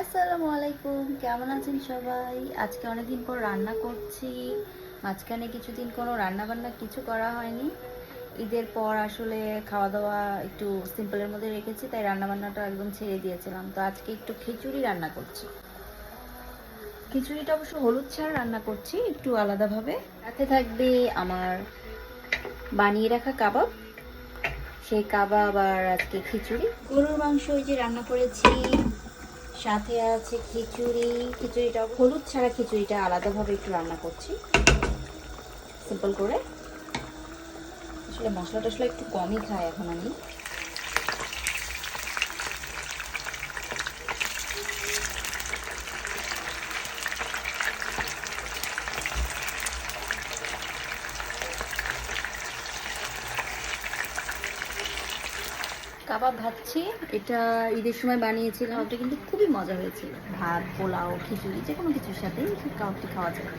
আসসালামু আলাইকুম কেমন আছেন সবাই? আজকে অনেকদিন পর রান্না করছি। মাঝখানে কিছুদিন কোনো রান্না বান্না কিছু করা হয়নি। ঈদের পর আসলে খাওয়া দাওয়া একটু সিম্পলের মধ্যে রেখেছি, তাই রান্না বান্নাটা একদম ছেড়ে দিয়েছিলাম। তো আজকে একটু খিচুড়ি রান্না করছি। খিচুড়িটা অবশ্য হলুদ ছাড়া রান্না করছি, একটু আলাদাভাবে। সাথে থাকবে আমার বানিয়ে রাখা কাবাব। সেই কাবাব আর আজকে খিচুড়ি। গরুর মাংস ওই যে রান্না করেছি সাথে আছে খিচুড়ি, খিচুড়িটা, হলুদ ছাড়া খিচুড়িটা আলাদাভাবে একটু রান্না করছি। সিম্পল করে। আসলে মশলা টশলা একটু কমই খাই এখন আমি। কাবাব ভাজছি। এটা ঈদের সময় বানিয়েছিলাম। ওটা কিন্তু খুবই মজা হয়েছিল। ভাত পোলাও খিচুড়ি যে কোনো কিছুর সাথেই কাবাবটি খাওয়া যায়।